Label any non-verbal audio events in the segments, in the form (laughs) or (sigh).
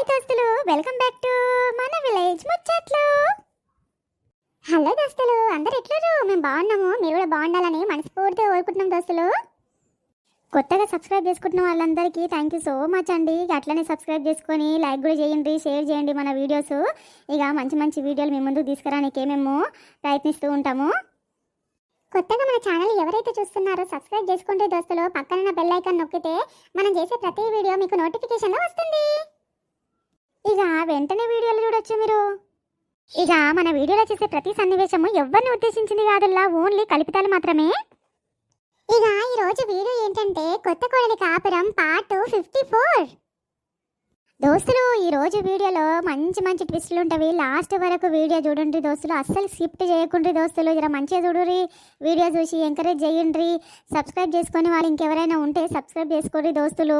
Hi దోస్తులు welcome back to మన village ముచ్చట్లు. హలో దోస్తులు అందరు ఎట్లున్నారు? మేము బాగున్నాము మీరు కూడా బాగుండాలని మనస్ఫూర్తిగా కోరుకుంటున్నాం దోస్తులు. కొత్తగా సబ్స్క్రైబ్ చేసుకుంటున్న వాళ్ళందరికీ థ్యాంక్ యూ సో మచ్ అండి. అట్లనే సబ్స్క్రైబ్ చేసుకొని లైక్ కూడా చేయండి షేర్ చేయండి మన వీడియోస్ ఇక మంచి మంచి వీడియోలు మీ ముందుకు తీసుకురానికి మేము ప్రయత్నిస్తూ ఉంటాము. కొత్తగా మన ఛానల్ ఎవరైతే చూస్తున్నారో సబ్స్క్రైబ్ చేసుకుంటే దోస్తులు పక్కన బెల్ ఐకాన్ నొక్కితే మనం చేసే ప్రతి వీడియో మీకు నోటిఫికేషన్ వస్తుంది. ఇక వెంటనే వీడియోలు చూడొచ్చు మీరు. ఇక మన వీడియోలో చేసే ప్రతి సన్నివేశము ఎవరిని ఉద్దేశించింది కాదుల్లా ఓన్లీ కల్పితాలు మాత్రమే. ఇక ఈరోజు వీడియో ఏంటంటే కొత్త కోడలి కాపురం పార్ట్ ఫిఫ్టీ ఫోర్. దోస్తులు ఈ రోజు వీడియోలో మంచి మంచి ట్విస్టులు ఉంటాయి. లాస్ట్ వరకు వీడియో చూడండి దోస్తులు. అస్సలు స్కిప్ట్ చేయకుండా దోస్తులు. జర మంచిగా చూడుర్రి. వీడియో చూసి ఎంకరేజ్ చేయండి సబ్స్క్రైబ్ చేసుకొని వాళ్ళు ఇంకెవరైనా ఉంటే సబ్స్క్రైబ్ చేసుకోండి దోస్తులు.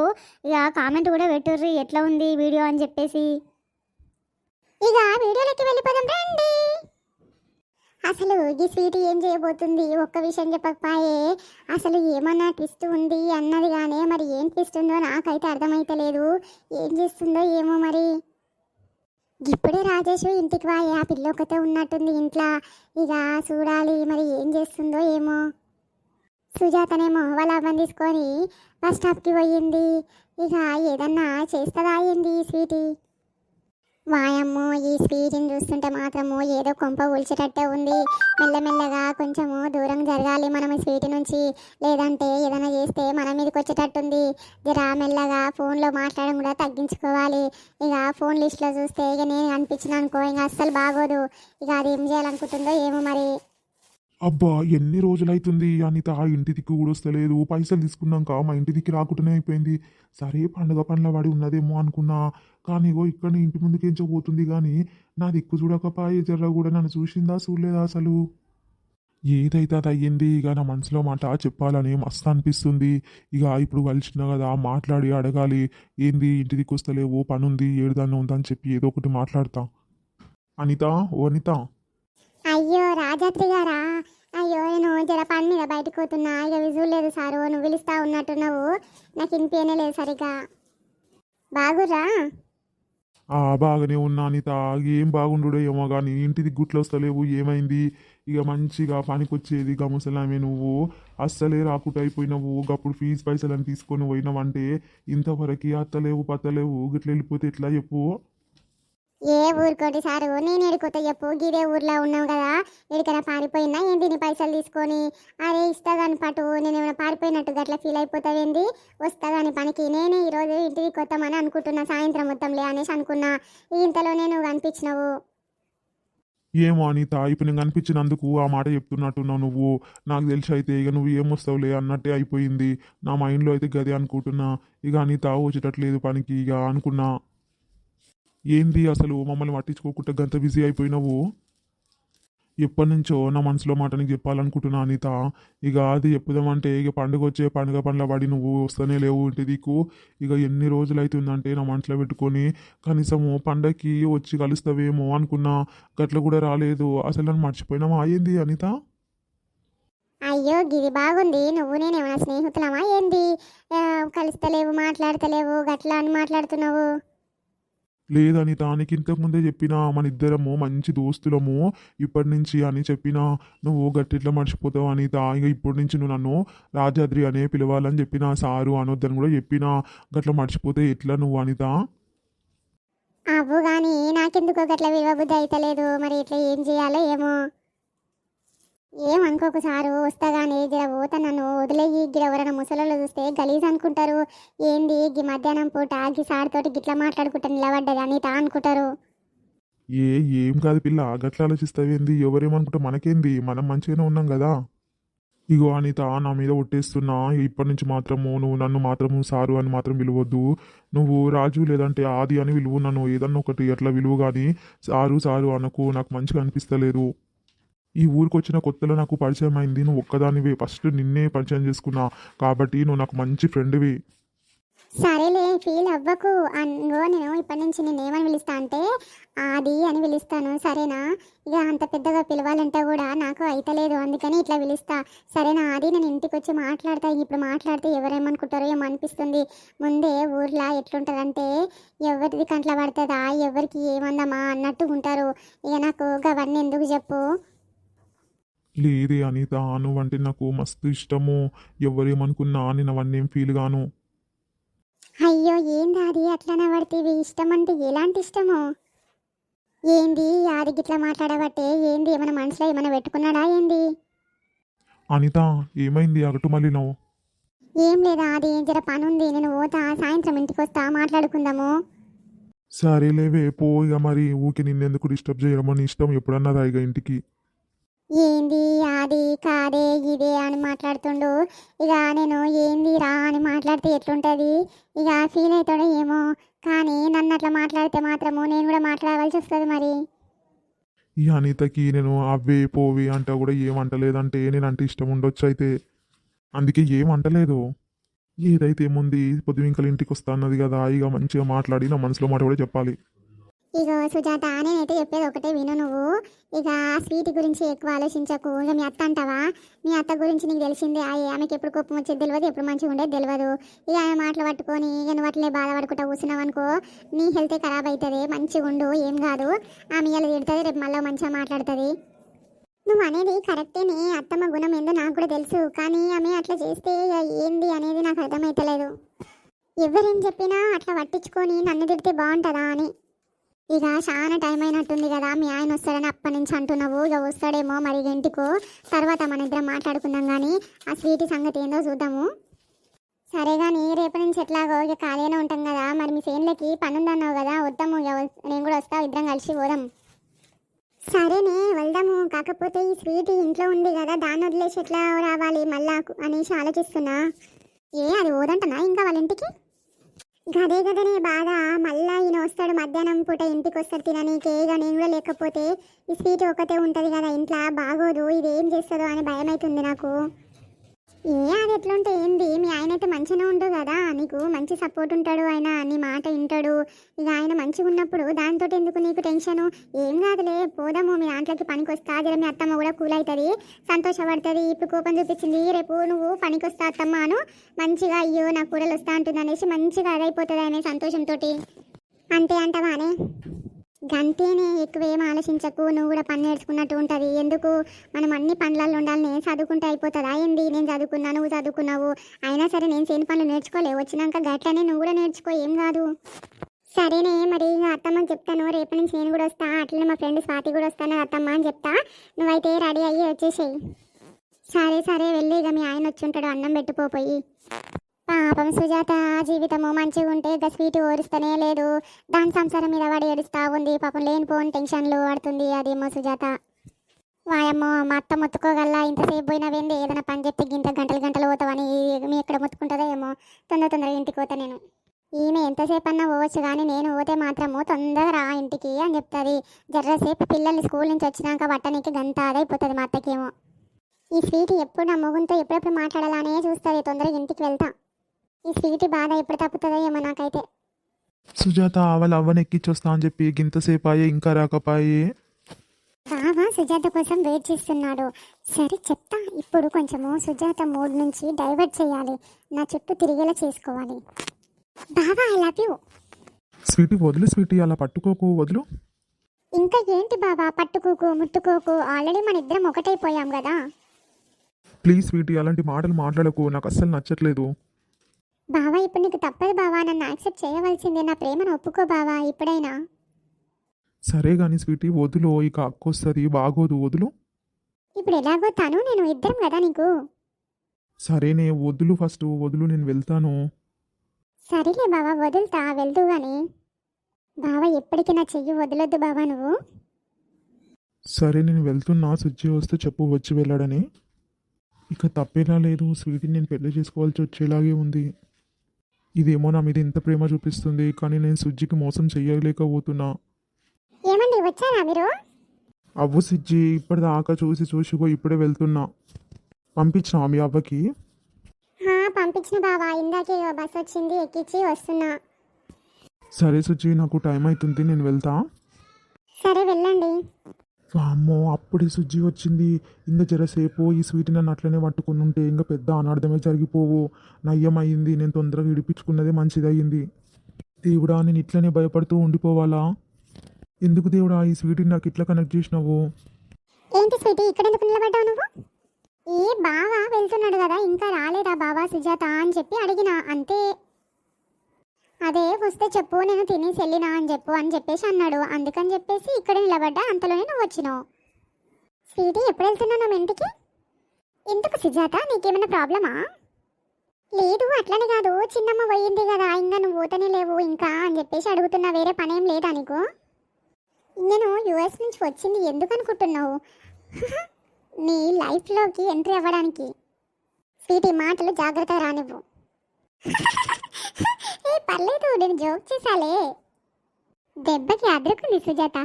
ఇక కామెంట్ కూడా పెట్టుర్రి. ఎట్లా ఉంది వీడియో అని చెప్పేసి. ఇక వీడియోలోకి వెళ్ళిపోదాం రండి. అసలు ఈ స్వీట్ ఏం చేయబోతుంది? ఒక్క విషయం చెప్పకపోయే అసలు ఏమన్నా ట్విస్ట్ ఉంది అన్నది కానీ మరి ఏం ట్విస్ట్ ఉందో నాకైతే అర్థమైతలేదు. ఏం చేస్తుందో ఏమో మరి. ఇప్పుడే రాజేష్ ఇంటికి వాయే ఆ పిల్ల ఉన్నట్టుంది ఇంట్లో. ఇక చూడాలి మరి ఏం చేస్తుందో ఏమో. సుజాతనేమో వాళ్ళ అవ్వని తీసుకొని బస్ స్టాప్కి పోయింది. ఇక ఏదన్నా చేస్తుందా ఏంది ఈ స్వీటీ? వాయమ్మో ఈ స్వీట్ని చూస్తుంటే మాత్రము ఏదో కొంప ఉల్చేటట్టే ఉంది. మెల్లమెల్లగా కొంచెము దూరం జరగాలి మనం ఈ స్వీట్ నుంచి. లేదంటే ఏదైనా చేస్తే మన మీదకి వచ్చేటట్టుంది. జరా మెల్లగా ఫోన్లో మాట్లాడడం కూడా తగ్గించుకోవాలి. ఇక ఫోన్ లిస్ట్లో చూస్తే ఇక నేను అనిపించిన అనుకో ఇంకా అస్సలు బాగోదు. ఇక అది ఏం చేయాలనుకుంటుందో ఏమో మరి. అబ్బా ఎన్ని రోజులైతుంది అనిత? ఆ ఇంటి దిక్కు కూడా వస్తలేదు. పైసలు తీసుకున్నాక మా ఇంటి దిక్కు రాకుండానే అయిపోయింది. సరే పండుగ పనుల పడి ఉన్నదేమో అనుకున్నా. కానీగో ఇక్కడ ఇంటి ముందుకేంచో పోతుంది కానీ నా దిక్కు చూడకపాయే జర్ర కూడా నన్ను చూసిందా చూడలేదా అసలు? ఏదైతే అది అయ్యింది ఇక నా మనసులో మాట చెప్పాలని మస్తు అనిపిస్తుంది. ఇక ఇప్పుడు కలిసిన కదా మాట్లాడి అడగాలి. ఏంది ఇంటి దిక్కు వస్తలేవు పని ఉంది ఏడుదాన్ని ఉందని చెప్పి ఏదో ఒకటి మాట్లాడతా. అనిత ఓ అనిత. అయ్యో రాజాత్రి గారా? అయ్యో నేను జర పని మీద బయటకు పోతున్నా. ఇక విజువలేదు సారు నువ్వు పిలుస్తా ఉన్నట్టున్నావు. నాకు వినిపించనే లేదు సరిగా బాగురా ఆ బాగానే ఉన్నా అనిత. ఏం బాగుండు ఏమో కానీ ఇంటిది గుట్లు వస్తలేవు ఏమైంది? ఇక మంచిగా పనికొచ్చేది ఇక ముసలామే నువ్వు. అస్సలే రాకుండా అయిపోయినావు. అప్పుడు ఫీజు పైసలని తీసుకొని పోయినావంటే ఇంతవరకు అత్తలేవు పత్తలేవు. గిట్ల వెళ్ళిపోతే ఎట్లా చెప్పు? ఏ ఊరుకోటి సారు నేను ఎడుకోతా చెప్పు? గిదే ఊర్లో ఉన్నాం కదా ఎడికైనా పారిపోయినా? ఏంది నీ పైసలు తీసుకొని? అరే ఇస్తాగాని పటు నేను ఏమైనా పారిపోయినట్టు గట్లా ఫీల్ అయిపోతావేంది? కానీ పనికి. నేనే ఈరోజు ఇంటికి కొత్తామని అనుకుంటున్నా సాయంత్రం మొత్తంలే అనేసి అనుకున్నా. ఇంతలోనే నువ్వు కనిపించినావు. ఏమో అనిత ఇప్పుడు నేను కనిపించినందుకు ఆ మాట చెప్తున్నట్టున్నావు నువ్వు. నాకు తెలిసి అయితే ఇక నువ్వు ఏమొస్తావులే అన్నట్టే అయిపోయింది. నా మైండ్లో అయితే గదే అనుకుంటున్నా. ఇక అనిత వచ్చేటట్లేదు పనికి ఇక అనుకున్నా. ఏంది అసలు మమ్మల్ని పట్టించుకోకుండా గంత బిజీ అయిపోయినావు? ఎప్పటి నుంచో నా మనసులో మాట నీకు చెప్పాలనుకుంటున్నా అనిత. ఇక అది చెప్పుదామంటే ఇక పండుగ వచ్చే పండుగ పండ్ల పడి నువ్వు వస్తూనే లేవు ఇంటి దిక్కు. ఇక ఎన్ని రోజులు అవుతుందంటే నా మనసులో పెట్టుకొని కనీసము పండగకి వచ్చి కలుస్తావేమో అనుకున్నా. గట్ల కూడా రాలేదు. అసలు నన్ను మర్చిపోయినామా ఏంది అనిత? అయ్యో గిది బాగుంది. నువ్వు నేనేమైనా స్నేహితులమా ఏంది? కలుస్తలేవు మాట్లాడతలేవు గట్లా అని మాట్లాడుతున్నావు. లేదని తానికి ఇంతకుముందే చెప్పినా మన ఇద్దరము మంచి దోస్తులము ఇప్పటి నుంచి అని చెప్పినా నువ్వు గట్టిట్లా మర్చిపోతావు అనిత ఇక ఇప్పటి నుంచి నువ్వు నన్ను రాజాద్రి అనే పిలవాలని చెప్పిన సారు అనొద్దని కూడా చెప్పిన గట్లా మర్చిపోతే ఎట్లా నువ్వు అనిత అవ్వు కానీ నాకెందుకో గట్లా వివబుద్ధి అయితలేదు మరి ఇట్లా ఏం చేయాలో ఏమో. ఏమనుకోకు సారు వస్తా కానీ గిర పోతా నన్ను వదిలేయి. గిర ఎవరైనా ముసలోళ్ళు చూస్తే గలీజ్ అనుకుంటారు. ఏంది గి మధ్యాహ్నం పూట గి సార్తోటి గిట్లా మాట్లాడుకుంటా నిలబడ్డది తా అనుకుంటారు. ఏ ఏం కాదు పిల్ల గట్లా ఆలోచిస్తావేంది ఎవరేమనుకుంటే మనకేంది? మనం మంచిగానే ఉన్నాం కదా. ఇగో అనిత నా మీద ఒట్టేస్తున్నా. ఇప్పటి నుంచి మాత్రము నువ్వు నన్ను మాత్రము సారు అని మాత్రం విలువద్దు. నువ్వు రాజు లేదంటే ఆది అని విలువు నన్ను ఏదన్నా ఒకటి ఎట్లా విలువ కానీ సారు సారు అనకు. నాకు మంచిగా అనిపిస్తలేదు. ఈ ఊరికి వచ్చిన కొత్తలో నాకు పరిచయం అయింది. నువ్వు ఒక్కదానివి. ఫస్ట్ నిన్నే పరిచయం చేసుకున్నా. కాబట్టి నువ్వు నాకు మంచి ఫ్రెండ్వి. సరేలే ఫీల్ అవ్వకు. అంగో నేను ఇప్పటి నుంచి నేను ఏమని పిలుస్తా అంటే ఆది అని పిలుస్తాను. సరేనా? ఇక అంత పెద్దగా పిలవాలంటే కూడా నాకు అయితలేదు. అందుకని ఇట్లా పిలుస్తా. సరేనా? ఆది నేను ఇంటికి వచ్చి మాట్లాడతా. ఇప్పుడు మాట్లాడితే ఎవరేమనుకుంటారో ఏమో అనిపిస్తుంది. ముందే ఊర్లో ఎట్లుంటారంటే ఎవరిది కంట్ల పడుతుందా? ఎవరికి ఏమందమా? అన్నట్టు ఉంటారు. ఇక నాకు అవన్నీ ఎందుకు చెప్పు? లేదే అనిత నువ్వంటే నాకు మస్తు ఇష్టము. ఎవరేమనుకున్నా నేను అవన్నీ ఫీల్ గాను. అయ్యో ఏంది అది? అట్లనే పడితేవి ఇష్టం అంటే ఎలాంటి ఇష్టము? ఏంది? ఆది గిట్లా మాట్లాడబట్టే ఏంది? ఏమైనా మనసులో ఏమైనా పెట్టుకున్నాడా ఏంది? అనిత ఏమైంది? అగటు మళ్ళీ నువ్వు. ఏం లేదా? అది జర పని ఉంది నేను పోతా సాయంత్రం ఇంటికి వస్తా మాట్లాడుకుందాము. సరేలేవే పో ఇక మరి. ఊకి నిన్నెందుకు డిస్టర్బ్ చేయడమో నీ ఇష్టం ఎప్పుడన్నా రా ఇక ఇంటికి. ఏంది అది కాదే ఇదే అని మాట్లాడుతుండు. ఇక నేను ఏంది రా అని మాట్లాడితే ఎట్లుంటుంది? ఇక ఫీల్ అవుతాడో ఏమో. కానీ నన్ను అట్లా మాట్లాడితే మాత్రము నేను కూడా మాట్లాడవలసి వస్తుంది మరి. ఈ అనితకి నేను అవి పోవి అంటా కూడా ఏమంటలేదంటే నేను అంటే ఇష్టం ఉండొచ్చు అయితే. అందుకే ఏం ఏదైతే ఏముంది పొద్దువింకల ఇంటికి వస్తా అన్నది కదా. ఇక మంచిగా మాట్లాడి నా మనసులో మాట కూడా చెప్పాలి. ఇక సుజాత నేనైతే చెప్పేది ఒకటే విను నువ్వు. ఇక స్వీట్ గురించి ఎక్కువ ఆలోచించకు. ఇక మీ అత్త అంటావా? మీ అత్త గురించి నీకు తెలిసిందే. ఆ ఆమెకి ఎప్పుడు కోపం వచ్చేది తెలియదు ఎప్పుడు మంచిగా ఉండేది తెలియదు. ఇక ఆమె మాటలు పట్టుకొని ఇక నువ్వు అట్లే బాధపడుకుంటా కూర్చున్నావు అనుకో నీ హెల్తే ఖరాబ్ అవుతుంది మంచిగా ఉండు ఏం కాదు. ఆమె ఇలా తిడుతుంది రేపు మళ్ళీ మంచిగా మాట్లాడుతుంది. నువ్వు అనేది కరెక్టేనే అత్తమ్మ గుణం ఏందో నాకు కూడా తెలుసు. కానీ ఆమె అట్లా చేస్తే ఇక ఏంది అనేది నాకు అర్థమవుతలేదు ఎవరేం చెప్పినా అట్లా పట్టించుకొని నన్ను తిడితే బాగుంటుందా అని. ఇక చాలా టైం అయినట్టుంది కదా మీ ఆయన వస్తాడని అప్పటి నుంచి అంటున్నావు ఇక వస్తాడేమో మరి ఇంటికో. తర్వాత మన ఇద్దరం మాట్లాడుకుందాం కానీ ఆ స్వీట్ సంగతి ఏందో చూద్దాము. సరే కానీ రేపటి నుంచి ఎట్లాగో ఇక ఖాళీగానే ఉంటాం కదా మరి మీ ఫ్రెండ్లకి పని ఉందన్నావు కదా వద్దాము ఇక నేను కూడా వస్తా ఇద్దరం కలిసి పోదాం. సరేనే వెళ్దాము కాకపోతే ఈ స్వీట్ ఇంట్లో ఉంది కదా దాన్ని వదిలేసి ఎట్లా రావాలి మళ్ళా అనేసి ఆలోచిస్తున్నా. ఏ అది ఓదంటనా ఇంకా వాళ్ళ ఇంటికి? గదే గదనే బాధ. మళ్ళా ఈయన వస్తాడు మధ్యాహ్నం పూట ఇంటికి వస్తాడు తిననీకే. ఇక నేను కూడా లేకపోతే ఈ స్వీట్ ఒకటే ఉంటుంది కదా ఇంట్లో. బాగోదు. ఇది ఏం చేస్తుందో అని భయం అవుతుంది నాకు. ఏ అది ఎట్లుంటే ఏంది? మీ ఆయన అయితే మంచిగానే ఉండు కదా? నీకు మంచి సపోర్ట్ ఉంటాడు ఆయన నీ మాట వింటాడు. ఇక ఆయన మంచిగా ఉన్నప్పుడు దాంతో ఎందుకు నీకు టెన్షను ఏం కాదులే పోదాము. మీ దాంట్లోకి పనికి వస్తా జర మీ అత్తమ్మ కూడా కూల్ అవుతుంది సంతోషపడుతుంది. ఇప్పుడు కోపం చూపించింది రేపు నువ్వు పనికి వస్తా అత్తమ్మ అను. మంచిగా అయ్యో నా కూరలు వస్తా అంటుంది అనేసి మంచిగా అదైపోతుంది ఆయన సంతోషంతో అంతే అంటవానే గంతేనే ఎక్కువ ఏం ఆలోచించకు నువ్వు కూడా పని నేర్చుకున్నట్టు ఉంటుంది. ఎందుకు? మనం అన్ని పనులలో ఉండాలి. నేను చదువుకుంటే అయిపోతుందా ఏంది? నేను చదువుకున్నా నువ్వు చదువుకున్నావు. అయినా సరే నేను సేని పనులు నేర్చుకోలే. వచ్చినాక గట్లనే నువ్వు కూడా నేర్చుకో. ఏం కాదు. సరేనే మరి అత్తమ్మ చెప్తాను. రేపటి నుంచి నేను కూడా వస్తా. అట్లనే మా ఫ్రెండ్ స్వాతి కూడా వస్తాను. అత్తమ్మ అని చెప్తా. నువ్వైతే రెడీ అయ్యి వచ్చేసేయి. సరే సరే వెళ్ళి. ఇక మీ ఆయన వచ్చి ఉంటాడు. అన్నం పెట్టుకోపోయి పాపం సుజాత జీవితము మంచిగా ఉంటే ఇక స్వీట్ ఓరుస్తూనే లేదు. దాని సంసారం మీద వాడు ఏడుస్తా ఉంది. పాపం లేనిపోని టెన్షన్లు పడుతుంది. అదేమో సుజాత. వాయమ్మో మా అత్త మొత్తుకోగల్లా ఇంతసేపు పోయినవేంది? ఏదైనా పని చెప్తే గింత గంటలు గంటలు పోతావని మీ ఎక్కడ మొత్తుకుంటుందో ఏమో. తొందర తొందరగా ఇంటికి పోతా నేను. ఈమె ఎంతసేపు అన్నా పోవచ్చు కానీ నేను పోతే మాత్రము తొందరగా రా ఇంటికి అని చెప్తుంది. జర్రసేపు పిల్లల్ని స్కూల్ నుంచి వచ్చినాక పట్టనీకి గంత అదైపోతుంది మా అత్తకేమో. ఈ స్వీట్ ఎప్పుడు నా మొగుంతో ఎప్పుడెప్పుడు మాట్లాడాలనే చూస్తుంది. తొందరగా ఇంటికి వెళ్తా. ఈ స్వీట్ బాధ ఎప్పుడు తప్పుతుందో ఏమో నాకైతే. సుజాత వాళ్ళ అవ్వని ఎక్కిచ్చొస్తా అని చెప్పి గింతసేపు అయ్యే ఇంకా రాకపాయే. బావ సుజాత కోసం వెయిట్ చేస్తున్నాడు. సరే చెప్తా. ఇప్పుడు కొంచెము సుజాత మూడ్ నుంచి డైవర్ట్ చేయాలి. నా చుట్టూ తిరిగేలా చేసుకోవాలి. బావా ఐ లవ్ యూ. స్వీటీ వదిలి స్వీటీ అలా పట్టుకోకు వదులు. ఇంకా ఏంటి బావా పట్టుకోకు ముట్టుకోకు? ఆల్రెడీ మన ఇద్దరం ఒకటైపోయాం కదా. ప్లీజ్ స్వీటీ అలాంటి మాటలు మాట్లాడకు. నాకు అస్సలు నచ్చట్లేదు. బావా ఇప్పుడు నీకు తప్పదు బావా నన్ను యాక్సెప్ట్ చేయవలసిందే. నా ప్రేమను ఒప్పుకో బావా ఇప్పుడైనా. సరే కానీ స్వీటీ వదులు ఇక అక్క వస్తుంది బాగోదు వదులు. ఇప్పుడు ఎలాగో తను నేను ఇద్దరం కదా నీకు? సరేనే వదులు ఫస్ట్ వదులు నేను వెళ్తాను. సరేలే బావా వదులుతా వెళ్తూ గాని. బావా ఎప్పటికీ నా చెయ్యి వదలొద్దు బావా నువ్వు. సరే నేను వెళ్తున్నా సుజ్జి వస్తే చెప్పు వచ్చి వెళ్ళాడని. ఇక తప్పేలా లేదు స్వీటీని నేను పెళ్ళి చేసుకోవాల్సి వచ్చేలాగే ఉంది. ఇదేమో నా మీద ఇంత ప్రేమ చూపిస్తుంది కానీ నేను సుజ్జికి మోసం చెయ్యలేకపోతున్నా. ఏమండి వచ్చారా మీరు? అవ్వు సుజ్జి ఇప్పటిదాకా చూసి చూసిగో ఇప్పుడే వెళ్తున్నా. పంపించిన మీ అవ్వకి? హా, పంపించిన బావా. ఇందాకే బస్ వచ్చింది ఎక్కించి వస్తున్నా. సరే సుచి నాకు టైం అవుతుంది నేను వెళ్తా. సరే వెళ్ళండి. వామ్మో అప్పుడే సుజ్జి వచ్చింది. ఇంత జరసేపు ఈ స్వీట్ నన్ను అట్లనే పట్టుకుని ఉంటే ఇంకా పెద్ద అనార్థమే జరిగిపోవు. నయ్యమైంది నేను తొందరగా ఇడిపించుకున్నదే మంచిదయ్యింది. దేవుడా నేను ఇట్లనే భయపడుతూ ఉండిపోవాలా? ఎందుకు దేవుడా ఈ స్వీట్ని నాకు ఇట్లా కనెక్ట్ చేసినావు? ఏంటి స్వీటీ ఇక్కడ ఎందుకు నిలబడ్డావు నువ్వు? ఏ బావా వెళ్తున్నాడు కదా ఇంకా రాలేదా బావా సుజాత అని చెప్పి అడిగిన అంతే వస్తే చెప్పు నేను తినేసి వెళ్ళినా అని చెప్పు అని చెప్పేసి అన్నాడు. అందుకని చెప్పేసి ఇక్కడ నిలబడ్డా అంతలోనే నువ్వు వచ్చినావు. స్వీటీ ఎప్పుడు వెళ్తున్నావు నువ్వు ఇంటికి? ఎందుకు సుజాత నీకేమైనా ప్రాబ్లమా? లేదు అట్లనే కాదు. చిన్నమ్మ పోయింది కదా ఇంకా నువ్వు పోతనే లేవు ఇంకా అని చెప్పేసి అడుగుతున్నా వేరే పనేం లేదా నీకు? నేను యుఎస్ నుంచి వచ్చింది ఎందుకు అనుకుంటున్నావు? (laughs) నీ లైఫ్లోకి ఎంట్రీ అవ్వడానికి. స్వీటీ మాటలు జాగ్రత్త రానివ్వు. (laughs) ఏ పర్లేదు నేను జోక్ చేశాలే. దెబ్బకి అదృకుంది సుజాత.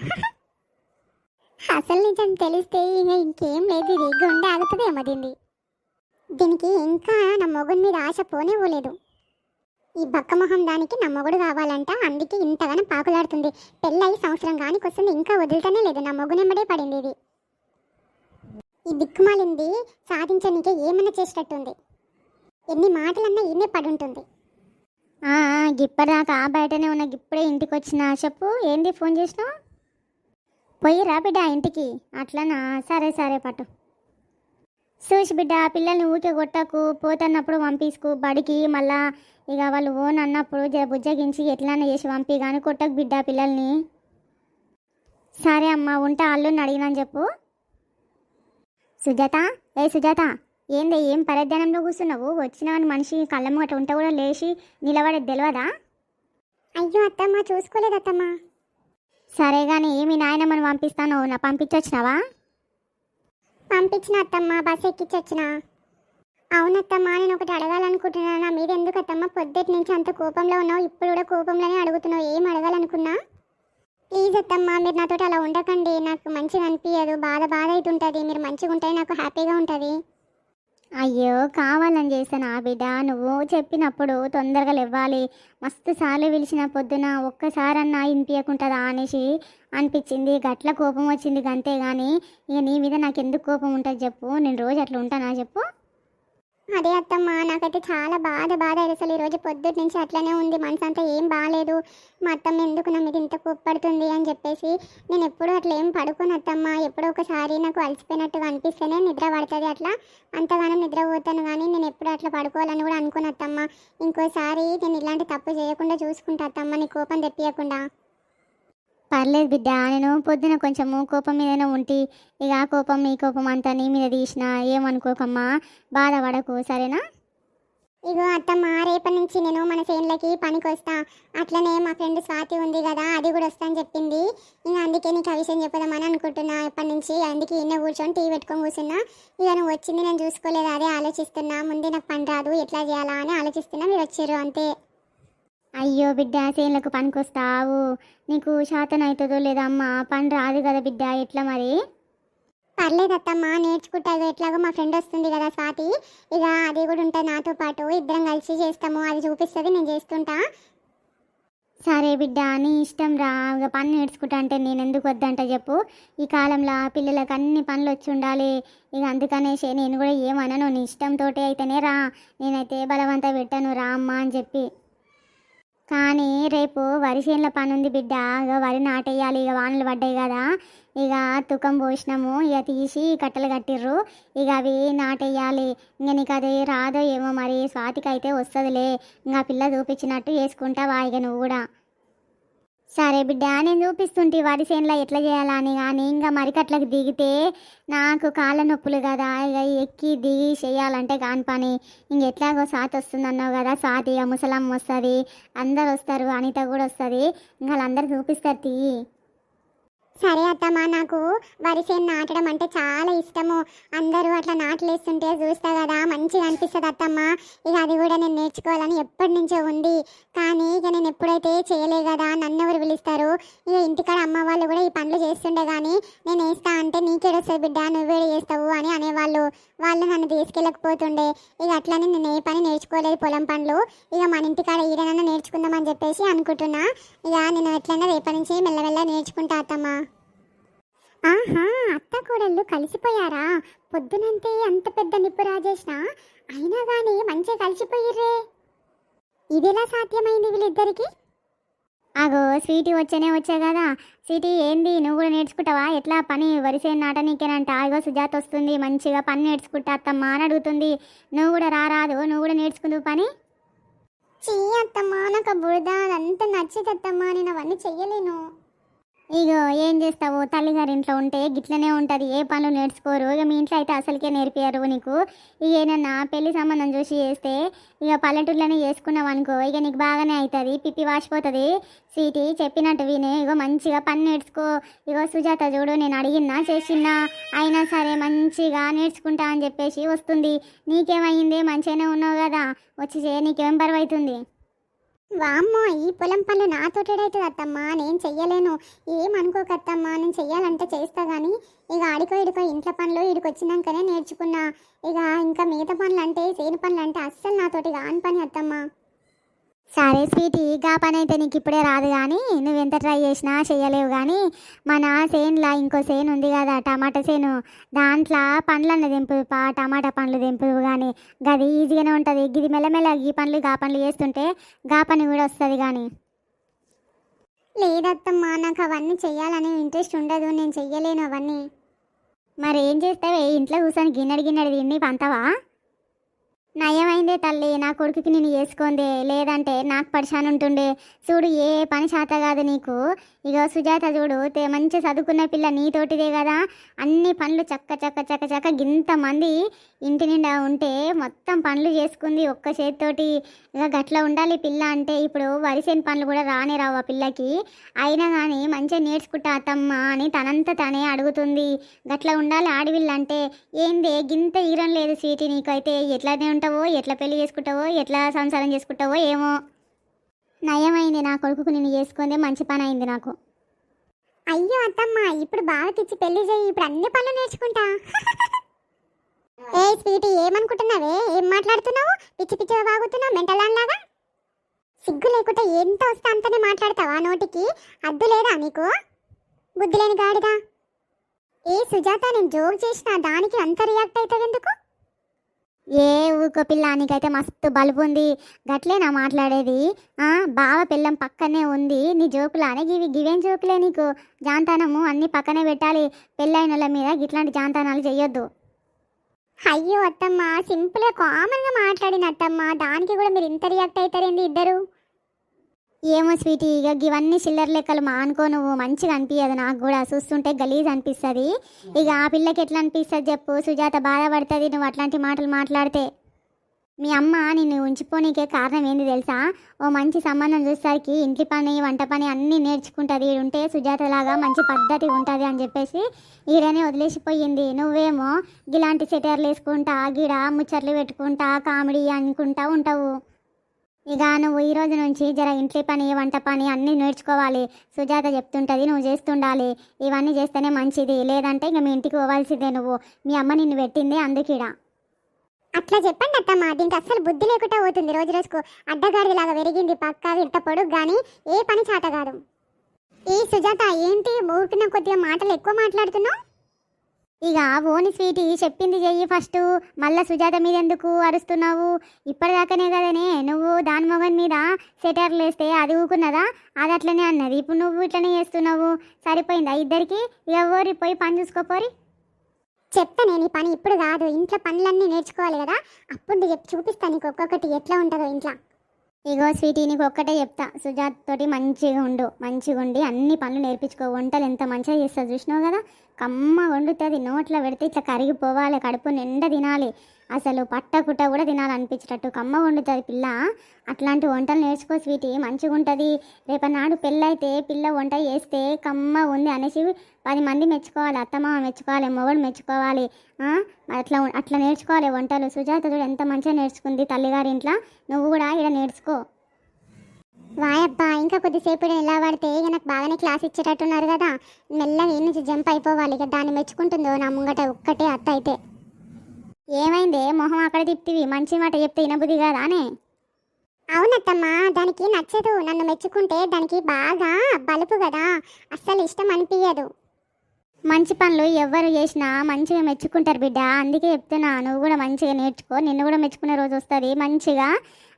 అసలు నిజం తెలిస్తే ఇంకా ఇంకేం లేదు ఇది గుండె ఆగుతుందేమో దీన్ని. దీనికి ఇంకా నా మొగుడి మీద ఆశ పోనివ్వలేదు. ఈ బక్కమొహం దానికి నా మొగుడు కావాలంట అందుకే ఇంతగానో పాకులాడుతుంది. పెళ్ళయి సంవత్సరం కానికి వస్తుంది ఇంకా వదులుతానే లేదు నా మొగునెమ్మడే పడింది ఇది. ఈ దిక్కుమాలింది సాధించనీకే ఏమైనా చేసేటట్టుంది. ఎన్ని మాటలన్నా ఇన్నే పడుంటుంది. గిప్పటిదాకా బయటనే ఉన్న గిప్పుడే ఇంటికి వచ్చిన చెప్పు. ఏంది ఫోన్ చేసినావు? పోయి రా బిడ్డ ఇంటికి. అట్లనా? సరే సరే పట్టు. చూసి బిడ్డ పిల్లల్ని ఊకే కొట్టకు పోతున్నప్పుడు పంపించుకు బడికి మళ్ళా ఇక వాళ్ళు ఓన్ అన్నప్పుడు బుజ్జగించి ఎట్లన్నా చేసి పంపి కానీ కొట్టకు బిడ్డ పిల్లల్ని. సరే అమ్మ ఉంటా అల్లుని అడిగినని చెప్పు. సుజాత ఏ సుజాత? ఏంది ఏం పరధ్యానంలో కూర్చున్నావు? వచ్చిన మనిషి కళ్ళ ముంగట ఉంట కూడా లేచి నిలబడేది తెలియదా అయ్యో అత్తమ్మ చూసుకోలేదు అత్తమ్మ. సరే కానీ మీ నాయనమ్మని పంపిస్తాను? నా పంపించొచ్చినావా? పంపించిన అత్తమ్మ బస్ ఎక్కించొచ్చిన. అవునత్తమ్మ నేను ఒకటి అడగాలనుకుంటున్నాను. నా మీద ఎందుకు అత్తమ్మ పొద్దుటి నుంచి అంత కోపంలో ఉన్నావు? ఇప్పుడు కూడా కోపంలోనే అడుగుతున్నావు. ఏం అడగాలనుకున్నా? ప్లీజ్ అత్తమ్మ మీరు నాతో అలా ఉండకండి. నాకు మంచిగా అనిపించదు బాధ బాధ అవుతుంటుంది. మీరు మంచిగా ఉంటే నాకు హ్యాపీగా ఉంటుంది. అయ్యో కావాలని చేశాను ఆ బిడ్డ? నువ్వు చెప్పినప్పుడు తొందరగా లేవ్వాలి మస్తు సార్లు పిలిచిన పొద్దున ఒక్కసారన్నా వినిపించకుంటుందా అనేసి అనిపించింది. గట్ల కోపం వచ్చింది అంతే కానీ ఇక నీ మీద నాకు ఎందుకు కోపం ఉంటుంది చెప్పు. నేను రోజు అట్లా ఉంటానా చెప్పు? అదే అత్తమ్మ నాకైతే చాలా బాధ బాధ అసలు. ఈరోజు పొద్దుటి నుంచి అట్లనే ఉంది. మనసు అంతా ఏం బాగాలేదు మా అత్తమ్మ ఎందుకు నా మీద ఇంత కుప్పడుతుంది అని చెప్పేసి నేను ఎప్పుడూ అట్లా ఏం పడుకోను అత్తమ్మ. ఎప్పుడో ఒకసారి నాకు అలసిపోయినట్టుగా అనిపిస్తేనే నిద్ర పడుతుంది అట్లా. అంతగానం నిద్ర పోతాను కానీ నేను ఎప్పుడు అట్లా పడుకోవాలని కూడా అనుకోను అత్తమ్మ. ఇంకోసారి నేను ఇలాంటి తప్పు చేయకుండా చూసుకుంటా అత్తమ్మ. నీ కోపం తెప్పియకుండా. పర్లేదు బిడ్డ. నేను పొద్దున కొంచెము కోపం మీదనే ఉంటి ఇక ఆ కోపం ఈ కోపం అంతా నీ మీద తీసిన ఏమనుకోకమ్మా. బాధపడకు సరేనా? ఇగో అత్తమ్మ రేపటి నుంచి నేను మన చేనులకి పనికి వస్తా అట్లనే మా ఫ్రెండ్ స్వాతి ఉంది కదా అది కూడా వస్తా అని చెప్పింది. ఇంకా అందుకే నీకు ఆ విషయం చెప్పదామని అనుకుంటున్నా. ఎప్పటి నుంచి అందుకే ఇన్న కూర్చొని టీవీ పెట్టుకొని కూర్చున్నా. ఇక నువ్వు వచ్చింది నేను చూసుకోలేదు అదే ఆలోచిస్తున్నా. ముందే నాకు పని రాదు ఎట్లా చేయాలా అని ఆలోచిస్తున్నా. మీరు వచ్చారు అంతే. అయ్యో బిడ్డ చేనులకు పనికొస్తావు. నీకు శాతం అవుతుందో లేదా అమ్మ పని రాదు కదా బిడ్డ ఎట్లా మరి? పర్లేదు అత్తమ్మ నేర్చుకుంటా ఇగో ఎట్లాగో మా ఫ్రెండ్ వస్తుంది కదా స్వాతి. ఇక అది కూడా ఉంటుంది నాతో పాటు ఇద్దరం కలిసి చేస్తాము అది చూపిస్తుంది నేను చేస్తుంటా. సరే బిడ్డ నీ ఇష్టం రా ఇక పని నేర్చుకుంటా అంటే నేను ఎందుకు వద్దంట చెప్పు. ఈ కాలంలో పిల్లలకు అన్ని పనులు వచ్చి ఉండాలి. ఇక అందుకనేసి నేను కూడా ఏమనను నీ ఇష్టంతో అయితేనే రా. నేనైతే బలవంత పెట్టాను రా అమ్మ అని చెప్పి. కానీ రేపు వరి చేనుల పని ఉంది బిడ్డ. ఇక వరి నాటేయాలి ఇక వానలు పడ్డాయి కదా. ఇక తుకం పోసినాము ఇక తీసి కట్టలు కట్టిర్రు. ఇక అవి నాటేయాలి. ఇంక నీకు అది రాదో ఏమో మరి స్వాతికి అయితే వస్తుందిలే ఇంకా పిల్ల చూపించినట్టు వేసుకుంటావా ఇక నువ్వు కూడా. సరే బిడ్డ నేను చూపిస్తుంటే వరి చేనులో ఎట్లా చేయాలని కానీ ఇంకా మరికట్లకు దిగితే నాకు కాళ్ళ నొప్పులు కదా ఇక ఎక్కి దిగి చేయాలంటే కాని పని. ఇంకెట్లాగో సాత్ వస్తుంది అన్నావు కదా సాతి ఇక ముసలమ్మ వస్తుంది అందరు వస్తారు అనిత కూడా వస్తుంది. ఇంకా వాళ్ళందరూ చూపిస్తారు తీ. సరే అత్తమ్మ నాకు వరి చేను నాటడం అంటే చాలా ఇష్టము. అందరూ అట్లా నాట్లేస్తుంటే చూస్తా కదా మంచిగా అనిపిస్తుంది అత్తమ్మ. ఇక అది కూడా నేను నేర్చుకోవాలని ఎప్పటి నుంచో ఉంది. కానీ ఇక నేను ఎప్పుడైతే చేయలే కదా నన్ను ఎవరు పిలుస్తారు? ఇక ఇంటికాడ అమ్మ వాళ్ళు కూడా ఈ పనులు చేస్తుండే కానీ నేను వేస్తా అంటే నీకేడొస్తుంది బిడ్డ నువ్వే చేస్తావు అని అనేవాళ్ళు. వాళ్ళు నన్ను తీసుకెళ్ళకపోతుండే. ఇక అట్లనే నేను ఏ పని నేర్చుకోలేదు పొలం పనులు. ఇక మన ఇంటికాడ ఈడనన్నా నేర్చుకుందామని చెప్పేసి అనుకుంటున్నా. ఇక నేను ఎట్లన్నా రేపటి నుంచి మెల్లమెల్ల నేర్చుకుంటా అత్తమ్మ. ఆహా అత్త కోడళ్ళు కలిసిపోయారా? పొద్దునంతే అంత పెద్ద నిప్పు రాజేష్ణ అయినా కానీ మంచిగా కలిసిపోయిర్రే. ఇదిలా సాధ్యమైంది వీళ్ళిద్దరికి? అగో స్వీటీ వచ్చేనే వచ్చా కదా. స్వీటీ ఏంది నువ్వు కూడా నేర్చుకుంటావా? ఎట్లా పని వరిసే నాటనీకేనంట ఆగో అగో సుజాత వస్తుంది మంచిగా పని నేర్చుకుంటా అత్తమ్మ అని అడుగుతుంది. నువ్వు కూడా రారాదు నువ్వు కూడా నేర్చుకుందువు పని? చెయ్యి అత్తమ్మా నాకు ఆ బురద అదంతా నచ్చేది అత్తమ్మా నేను అవన్నీ చెయ్యలేను. ఇగో ఏం చేస్తావు? తల్లిగారి ఇంట్లో ఉంటే గిట్లనే ఉంటుంది. ఏ పనులు నేర్చుకోరు. ఇక మీ ఇంట్లో అయితే అసలుకే నేర్పియారు నీకు. ఇక ఏమన్నా పెళ్ళి సంబంధం చూసి చేస్తే ఇక పల్లెటూరులోనే చేసుకున్నావు అనుకో ఇక నీకు బాగానే అవుతుంది పిప్పి వాసిపోతుంది. సీటి చెప్పినట్టు వినే. ఇగో మంచిగా పని నేర్చుకో. ఇగో సుజాత చూడు నేను అడిగినా చేసినా అయినా సరే మంచిగా నేర్చుకుంటా అని చెప్పేసి వస్తుంది. నీకేమైంది? మంచిగానే ఉన్నావు కదా. వచ్చి చే నీకేం బరువైతుంది? వామ్మో ఈ పొలం పనులు నాతోటేడైతుంది అత్తమ్మా. నేను చెయ్యలేను. ఏమనుకోకత్తమ్మా నేను చెయ్యాలంటే చేస్తా కానీ ఇక ఆడికో ఇడికో ఇంట్లో పనులు ఇడికొచ్చినాకనే నేర్చుకున్నా. ఇక ఇంకా మిగతా పనులు అంటే చేను పనులు అంటే అస్సలు నాతోటి కాని పని అత్తమ్మా. సరే స్వీటీ గా పని అయితే నీకు ఇప్పుడే రాదు కానీ నువ్వు ఎంత ట్రై చేసినా చేయలేవు కానీ మన సేన్లా ఇంకో సేను ఉంది కదా టమాటా సేను. దాంట్లో పండ్లన్న తెంపు పా టమాటా పండ్లు తెంపు కానీ గది ఈజీగానే ఉంటుంది. గిది మెల్లమెల్ల ఈ పనులు గా పనులు చేస్తుంటే గా పని కూడా వస్తుంది కానీ లేదత్తమ్మా నాకు అవన్నీ చెయ్యాలనే ఇంట్రెస్ట్ ఉండదు. నేను చెయ్యలేను అవన్నీ. మరి ఏం చేస్తావే? ఇంట్లో కూర్చొని గిన్నెడు గిన్నెడు తిని పంతవా? నయమైందే తల్లి నా కొడుకుకి నేను చేసుకుందే లేదంటే నాకు పరిశాన్ ఉంటుండే చూడు ఏ పని చేత కాదు నీకు. ఇక సుజాత చూడు తే మంచి చదువుకున్న పిల్ల నీతోటిదే కదా. అన్ని పనులు చక్క చక్క చక్క చక్క ఇంతమంది ఇంటి నిండా ఉంటే మొత్తం పనులు చేసుకుంది ఒక్క చేతితోటి. ఇక గట్ల ఉండాలి పిల్ల అంటే ఇప్పుడు వరిసేని పనులు కూడా రానే రావు ఆ పిల్లకి. అయినా కానీ మంచిగా నేర్చుకుంటా అత్తమ్మ అని తనంత తనే అడుగుతుంది. గట్ల ఉండాలి ఆడవిల్లు అంటే ఏందే గింత ఈరం లేదు స్వీటీ నీకైతే. ఎట్లానే చేసుకుంటావో ఎట్లా పెళ్ళి చేసుకుంటావో ఎట్లా సంసారం చేసుకుంటావో ఏమో. నయమైంది నా కొడుకుకు నేను చేసుకుందే మంచి పని అయింది నాకు. అయ్యో అత్తమ్మ ఇప్పుడు బావకిచ్చి పెళ్ళి చేయి ఇప్పుడు అన్ని పనులు నేర్చుకుంటా. ఏ స్వీటీ ఏమనుకుంటున్నావే? ఏం మాట్లాడుతున్నావు? పిచ్చి పిచ్చిగా బాగుతున్నావు మెంటల్ లాగా? సిగ్గు లేకుండా ఎంత వస్తే అంతనే మాట్లాడతావా నోటికి? అద్దు లేదా నీకు? బుద్ధి లేని గాడిదా. ఏ సుజాత నేను జోక్ చేసిన దానికి అంత రియాక్ట్ అవుతావు ఎందుకు ఏ ఊకో పిల్ల నీకైతే మస్తు బలుపు ఉంది. గట్లేనా మాట్లాడేది. బావ పిల్లం పక్కనే ఉంది. నీ జోకులానే గివి గివేం జోకులే నీకు? జాంతానము అన్ని పక్కనే పెట్టాలి. పెళ్ళైన మీద ఇట్లాంటి జాంతానాలు చెయ్యొద్దు. అయ్యో అత్తమ్మ సింపుల్గా కామన్గా మాట్లాడిన అత్తమ్మ దానికి కూడా మీరు ఇంత రియాక్ట్ అవుతారేంది ఇద్దరు? ఏమో స్వీటీ ఇక ఇవన్నీ చిల్లర లెక్కలు మా అనుకో నువ్వు మంచిగా అనిపించదు నాకు కూడా. చూస్తుంటే గలీజ్ అనిపిస్తుంది. ఇక ఆ పిల్లకి ఎట్లా అనిపిస్తుంది చెప్పు? సుజాత బాధపడుతుంది నువ్వు అట్లాంటి మాటలు మాట్లాడితే. మీ అమ్మ నిన్ను ఉంచిపోనీకే కారణం ఏంది తెలుసా? ఓ మంచి సంబంధం చూసేసరికి ఇంటి పని వంట పని అన్నీ నేర్చుకుంటుంది. ఉంటే సుజాతలాగా మంచి పద్ధతి ఉంటుంది అని చెప్పేసి ఈడనే వదిలేసిపోయింది. నువ్వేమో ఇలాంటి సెటర్లు వేసుకుంటా గిడ ముచ్చట్లు పెట్టుకుంటా కామెడీ అనుకుంటా ఉంటావు. ఇక నువ్వు ఈ రోజు నుంచి జర ఇంటి పని వంట పని అన్నీ నేర్చుకోవాలి. సుజాత చెప్తుంటుంది నువ్వు చేస్తుండాలి. ఇవన్నీ చేస్తేనే మంచిది. లేదంటే ఇక మీ ఇంటికి పోవాల్సిందే నువ్వు. మీ అమ్మ నిన్ను పెట్టింది అందుకిడ అట్లా చెప్పండి అత్తమ్మ. దీనికి అస్సలు బుద్ధి లేకుండా పోతుంది రోజు రోజుకు. అడ్డగాడిలాగా పెరిగింది పక్క ఇంత పొడుగు కానీ ఏ పని చాట కాదు. ఈ సుజాత ఏంటి ఊరికిన కొద్దిగా మాటలు ఎక్కువ మాట్లాడుతున్నావు? ఇక ఓని స్వీటీ చెప్పింది చెయ్యి ఫస్ట్. మళ్ళా సుజాత మీద ఎందుకు అరుస్తున్నావు? ఇప్పటిదాకానే కదనే నువ్వు దాని మొగన్ మీద సెటర్లు వేస్తే అది ఊకున్నదా? అది అట్లనే అన్నది. ఇప్పుడు నువ్వు ఇట్లనే చేస్తున్నావు. సరిపోయిందా ఇద్దరికి? ఎవరి పోయి పని చూసుకోపోరి చెప్తా నేను ఈ పని ఇప్పుడు కాదు. ఇంట్లో పనులన్నీ నేర్చుకోవాలి కదా. అప్పుడు చెప్పి చూపిస్తాను నీకు ఒక్కొక్కటి ఎట్లా ఉంటుందో ఇంట్లో. ఇగో స్వీటీ నీకు ఒక్కటే చెప్తా. సుజాత్ తోటి మంచిగా ఉండు మంచిగా ఉండి అన్ని పనులు నేర్పించుకో. వంటలు ఎంత మంచిగా చేస్తా చూసినావు కదా? కమ్మ వండుతుంది నోట్లో పెడితే ఇట్లా కరిగిపోవాలి కడుపు నిండా తినాలి. అసలు పట్టకుట్ట కూడా తినాలనిపించేటట్టు కమ్మ వండుతుంది పిల్ల. అట్లాంటి వంటలు నేర్చుకో స్వీటీ మంచిగా ఉంటుంది రేపన్నాడు పెళ్ళైతే పిల్ల వంట చేస్తే కమ్మ ఉంది అనేసి పది మంది మెచ్చుకోవాలి. అత్తమామ మెచ్చుకోవాలి మొగడు మెచ్చుకోవాలి. అట్లా అట్లా నేర్చుకోవాలి వంటలు. సుజాత చూడు ఎంత మంచిగా నేర్చుకుంది తల్లిగారి ఇంట్లో నువ్వు కూడా ఇక్కడ నేర్చుకో. వాయబ్బా ఇంకా కొద్దిసేపు ఇలా పడితే ఇక నాకు బాగానే క్లాస్ ఇచ్చేటట్టున్నారు కదా. మెల్లగా ఈ నుంచి జంప్ అయిపోవాలి. ఇక దాన్ని మెచ్చుకుంటుందో నా ముంగట ఒక్కటే అత్త అయితే. ఏమైందే? మొహం అక్కడ తిప్పివి మంచి మాట చెప్తే వినబుద్ధి కాదానే అవునత్తమ్మా దానికి నచ్చదు. నన్ను మెచ్చుకుంటే దానికి బాగా బలుపు కదా. అస్సలు ఇష్టం అనిపించదు మంచి పనులు ఎవరు చేసినా మంచిగా మెచ్చుకుంటారు బిడ్డ. అందుకే చెప్తున్నా నువ్వు కూడా మంచిగా నేర్చుకో. నిన్ను కూడా మెచ్చుకునే రోజు వస్తుంది. మంచిగా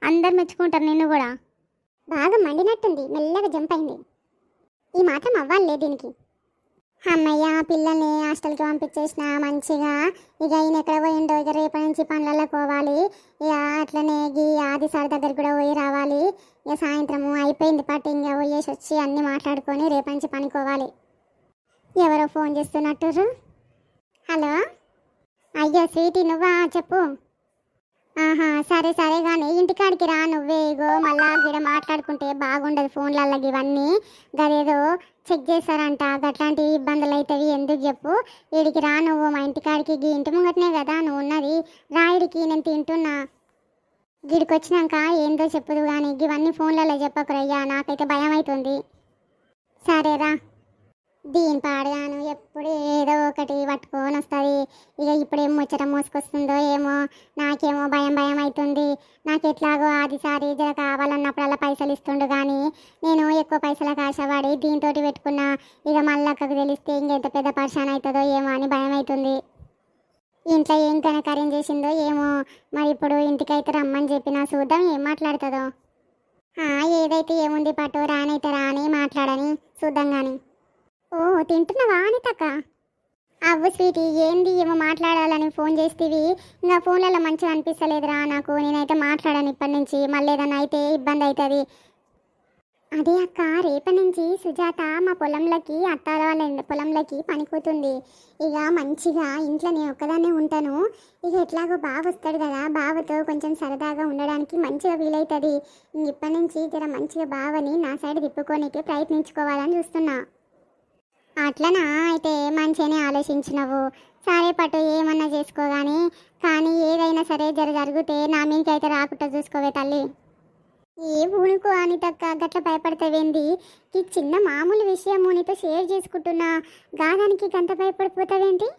అందరు మెచ్చుకుంటారు నిన్ను కూడా. బాగా మండినట్టుంది. మెల్లగా జంప్ అయింది. ఈ మాత్రం అవ్వాలే దీనికి. అమ్మయ్య పిల్లల్ని హాస్టల్కి పంపించేసిన మంచిగా. ఇక ఈయన ఎక్కడ పోయిండో ఇక రేపటి నుంచి పనులలో పోవాలి. ఇక అట్లనే గీ ఆది సార్ దగ్గర కూడా పోయి రావాలి. ఇక సాయంత్రము అయిపోయింది పాటు ఇంకా పోయేసి వచ్చి అన్నీ మాట్లాడుకొని రేపటి నుంచి పనుకోవాలి. ఎవరో ఫోన్ చేస్తున్నట్టు హలో? అయ్యో స్వీటీ నువ్వా? చెప్పు. ఆహా సరే సరే కానీ ఇంటికాడికి రా నువ్వే ఇగో మళ్ళా గిడ మాట్లాడుకుంటే బాగుండదు ఫోన్లలో ఇవన్నీ గదేదో చెక్ చేస్తారంట అట్లాంటి ఇబ్బందులు అవుతాయి ఎందుకు చెప్పు. వీడికి రా నువ్వు మా ఇంటికాడికి గీ ఇంటి ముంగటనే కదా నువ్వు ఉన్నది. రా నేను తింటున్నా. గిడికి వచ్చినాక ఏందో చెప్పదు కానీ ఇవన్నీ ఫోన్లలో చెప్పకురయ్యా నాకైతే భయం అవుతుంది సరేరా దీని పాడగాను ఎప్పుడు ఏదో ఒకటి పట్టుకొని వస్తుంది. ఇక ఇప్పుడేం ముచ్చట మోసుకొస్తుందో ఏమో నాకేమో భయం భయం అవుతుంది నాకు ఎట్లాగో ఆదిసారి జర కావాలన్నప్పుడల్లా పైసలు ఇస్తుండు కానీ నేను ఎక్కువ పైసలకు ఆశపడి దీంతో పెట్టుకున్నా. ఇక మళ్ళీ అక్కకు తెలిస్తే ఇంకెంత పెద్ద పర్షాన్ అవుతుందో ఏమో అని భయం అవుతుంది ఇంట్లో ఏం కనకార్యం చేసిందో ఏమో మరి ఇప్పుడు ఇంటికైతే రమ్మని చెప్పినా చూద్దాం ఏం మాట్లాడుతుందో. ఏదైతే ఏముంది పట్టు రానైతే రాని మాట్లాడని చూద్దాం కానీ తింటున్నావా అనితక్క? అవ్వు స్వీటీ ఏంది ఏమో మాట్లాడాలని ఫోన్ చేస్తేవి. ఇంకా ఫోన్లలో మంచిగా అనిపిస్తలేదురా నాకు. నేనైతే మాట్లాడాను ఇప్పటి నుంచి. మళ్ళీ ఏదైనా అయితే ఇబ్బంది అవుతుంది అదే అక్క రేపటి నుంచి సుజాత మా పొలంలోకి అత్త వాళ్ళ పొలంలోకి పనిపోతుంది ఇక మంచిగా ఇంట్లో నేను ఒక్కదాన్నే ఉంటాను. ఇక ఎట్లాగో బావ వస్తాడు కదా. బావతో కొంచెం సరదాగా ఉండడానికి మంచిగా వీలవుతుంది ఇంక ఇప్పటి నుంచి జర మంచిగా బావని నా సైడ్ తిప్పుకోనికి ప్రయత్నించుకోవాలని చూస్తున్నా. అట్లనా? అయితే మంచిగానే ఆలోచించినవు. సరే పట్టు ఏమన్నా చేసుకో కానీ ఏదైనా సరే జర జరిగితే నా మీకైతే రాకుండా చూసుకోవే తల్లి. ఏ ఊనుకో అని తక్క గట్ల భయపడతావేంది? ఈ చిన్న మామూలు విషయము నీతో షేర్ చేసుకుంటున్నా. గానానికి గంత భయపడిపోతావేంటి?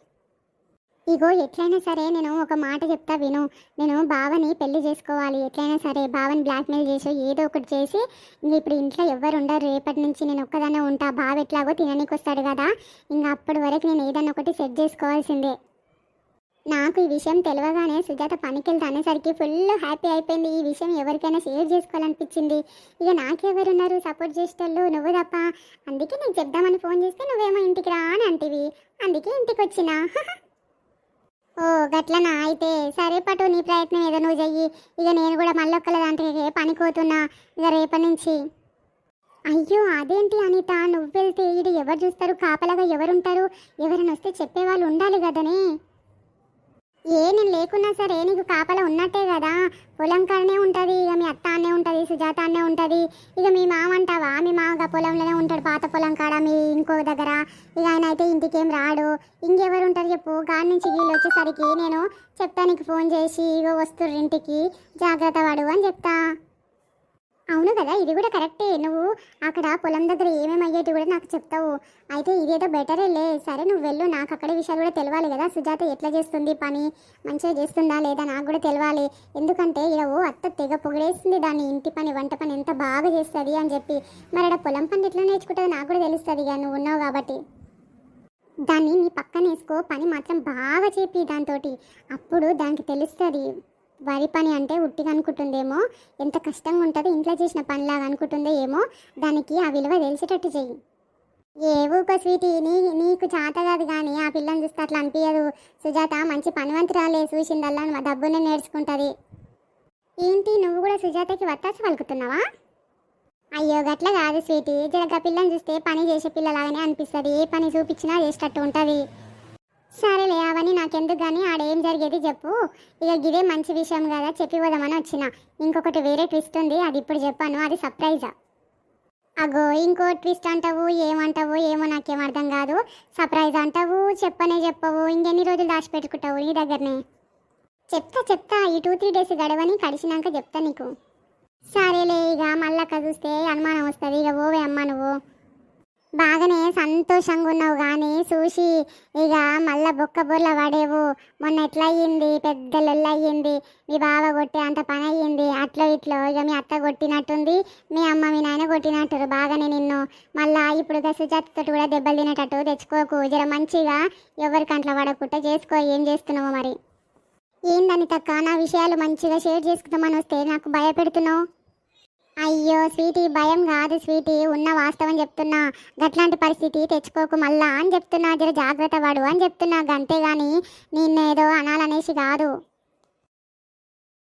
ఇగో ఎట్లయినా సరే నేను ఒక మాట చెప్తా విను. నేను బావని పెళ్ళి చేసుకోవాలి. ఎట్లయినా సరే బావని బ్లాక్మెయిల్ చేసి ఏదో ఒకటి చేసి ఇంక ఇప్పుడు ఇంట్లో ఎవరు ఉండరు. రేపటి నుంచి నేను ఒక్కదానే ఉంటా. బావ ఎట్లాగో తిననీకి వస్తాడు కదా. ఇంకా అప్పటి వరకు నేను ఏదన్నా ఒకటి సెట్ చేసుకోవాల్సిందే. నాకు ఈ విషయం తెలియగానే సుజాత పనికి వెళ్తే అనేసరికి ఫుల్ హ్యాపీ అయిపోయింది. ఈ విషయం ఎవరికైనా షేర్ చేసుకోవాలనిపించింది. ఇక నాకెవరున్నారు? సపోర్ట్ చేసేటోళ్ళు నువ్వు తప్ప. అందుకే నీకు చెప్దామని ఫోన్ చేస్తే నువ్వేమో ఇంటికి రా అని అంటివి. అందుకే ఇంటికి వచ్చినా (laughs) ఓ గట్లనా? అయితే సరే పటు నీ ప్రయత్నం ఏదో నువ్వు చెయ్యి. ఇక నేను కూడా మళ్ళొక్కల దాంట్లో పనికోతున్నా. ఇక రేపటి నుంచి. అయ్యో అదేంటి అనిత? నువ్వు వెళ్తే ఇది ఎవరు చూస్తారు? కాపలాగా ఎవరుంటారు? ఎవరైనా వస్తే చెప్పేవాళ్ళు ఉండాలి కదనే. ఏ నేను లేకున్నా సరే నీకు కాపలా ఉన్నట్టే కదా. పొలం కాడనే ఉంటుంది ఇక మీ అత్త అన్నే ఉంటుంది సుజాత అన్నే ఉంటుంది. ఇక మీ మామ అంటావా? మీ మామగా పొలంలోనే ఉంటాడు పాత పొలం కాడ మీ ఇంకో దగ్గర. ఇక ఆయన అయితే ఇంటికేం రాడు. ఇంకెవరు ఉంటారు చెప్పు. గాడి నుంచి వీళ్ళు వచ్చేసరికి నేను చెప్తా నీకు ఫోన్ చేసి ఇగో వస్తుర్రు ఇంటికి. జాగ్రత్త పడు అని చెప్తా. అవును కదా ఇది కూడా కరెక్టే. నువ్వు అక్కడ పొలం దగ్గర ఏమేమి అయ్యేటి కూడా నాకు చెప్తావు. అయితే ఇదేదో బెటరే లే. సరే నువ్వు వెళ్ళు. నాకు అక్కడ విషయాలు కూడా తెలియాలి కదా. సుజాత ఎట్లా చేస్తుంది పని? మంచిగా చేస్తుందా లేదా నాకు కూడా తెలియాలి ఎందుకంటే ఇలా ఓ అత్త తెగ పొగిడేస్తుంది దాన్ని. ఇంటి పని వంట పని ఎంత బాగా చేస్తుంది అని చెప్పి. మరి అక్కడ పొలం పని ఎట్లా నేర్చుకుంటుంది నాకు కూడా తెలుస్తుంది ఇక నువ్వు ఉన్నావు కాబట్టి. దాన్ని నీ పక్కన వేసుకో. పని మాత్రం బాగా చెప్పి దాంతో అప్పుడు దానికి తెలుస్తుంది. వరి పని అంటే ఉట్టిగా అనుకుంటుందేమో ఎంత కష్టంగా ఉంటుందో ఇంట్లో చేసిన పనిలాగా అనుకుంటుందో ఏమో దానికి ఆ విలువ తెలిసేటట్టు చెయ్యి. ఏ ఊకో స్వీటీ నీ నీకు చేత కాదు కానీ ఆ పిల్లని చూస్తే అట్లా అనిపించదు సుజాత మంచి పనివంతురాలే చూసిందల్లా మా డబ్బునే నేర్చుకుంటుంది. ఏంటి నువ్వు కూడా సుజాతకి వత్తాసు పలుకుతున్నావా? అయ్యో గట్ల కాదు స్వీటీ. జరగ పిల్లని చూస్తే పని చేసే పిల్లలాగానే అనిపిస్తుంది. ఏ పని చూపించినా చేసేటట్టు ఉంటుంది. సరేలే అవన్నీ నాకెందుకు కానీ ఆడేం జరిగేది చెప్పు. ఇక ఇదే మంచి విషయం కదా చెప్పి పోదామని వచ్చిన. ఇంకొకటి వేరే ట్విస్ట్ ఉంది అది ఇప్పుడు చెప్పాను అది సర్ప్రైజా అగో ఇంకో ట్విస్ట్ అంటావు ఏమంటావు ఏమో నాకేం అర్థం కాదు. సర్ప్రైజ్ అంటావు చెప్పనే చెప్పవు ఇంకెన్ని రోజులు దాచిపెట్టుకుంటావు నీ దగ్గరనే? చెప్తా చెప్తా ఈ టూ త్రీ డేస్ గడవని కలిసినాక చెప్తా నీకు. సరేలే ఇక మళ్ళా చూస్తే అనుమానం వస్తుంది ఇక ఓవే అమ్మా నువ్వు. బాగానే సంతోషంగా ఉన్నావు కానీ చూసి ఇక మళ్ళా బొక్క బొర్ల పడేవు. మొన్న ఎట్లా అయ్యింది పెద్ద అయ్యింది మీ బావ కొట్టే అంత పని అయ్యింది అట్లో ఇట్లో ఇక మీ అత్త కొట్టినట్టుంది. మీ అమ్మ మీ నాయన కొట్టినట్టు బాగానే నిన్ను. మళ్ళా ఇప్పుడు ఇక సుజాతతో కూడా దెబ్బలు తినేటట్టు తెచ్చుకోకు. జర మంచిగా ఎవరి కంట్లో పడకుండా చేసుకో. ఏం చేస్తున్నావు మరి? ఏందని తక్క నా విషయాలు మంచిగా షేర్ చేసుకుందామని వస్తే నాకు భయపెడుతున్నావు. అయ్యో స్వీటీ భయం కాదు స్వీటీ. ఉన్న వాస్తవం చెప్తున్నా. గట్లాంటి పరిస్థితి తెచ్చుకోకు మళ్ళా అని చెప్తున్నా. జర జాగ్రత్త పడు అని చెప్తున్నా. అంతేగాని నిన్నేదో అనాలనేసి కాదు.